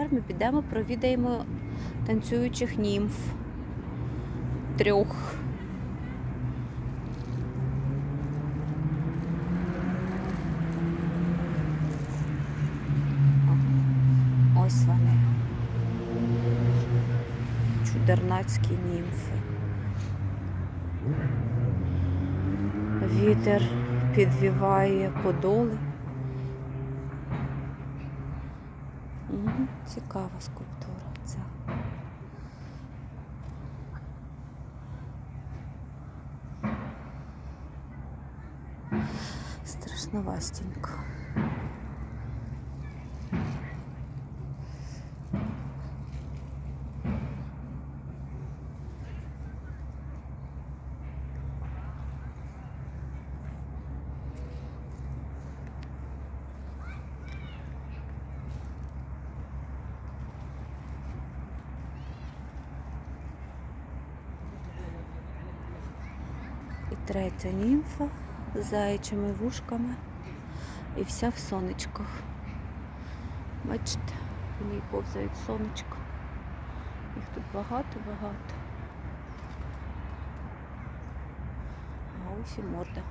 тепер ми підемо, провідаємо танцюючих німф. Трьох. Ось вони. Чудернацькі німфи. Вітер підвіває подоли. Цікава скульптура ця. Страшновастенько. Третя німфа з заячими вушками і вся в сонечках. Бачите, в ній повзають сонечко. Їх тут багато-багато. А ось і морда.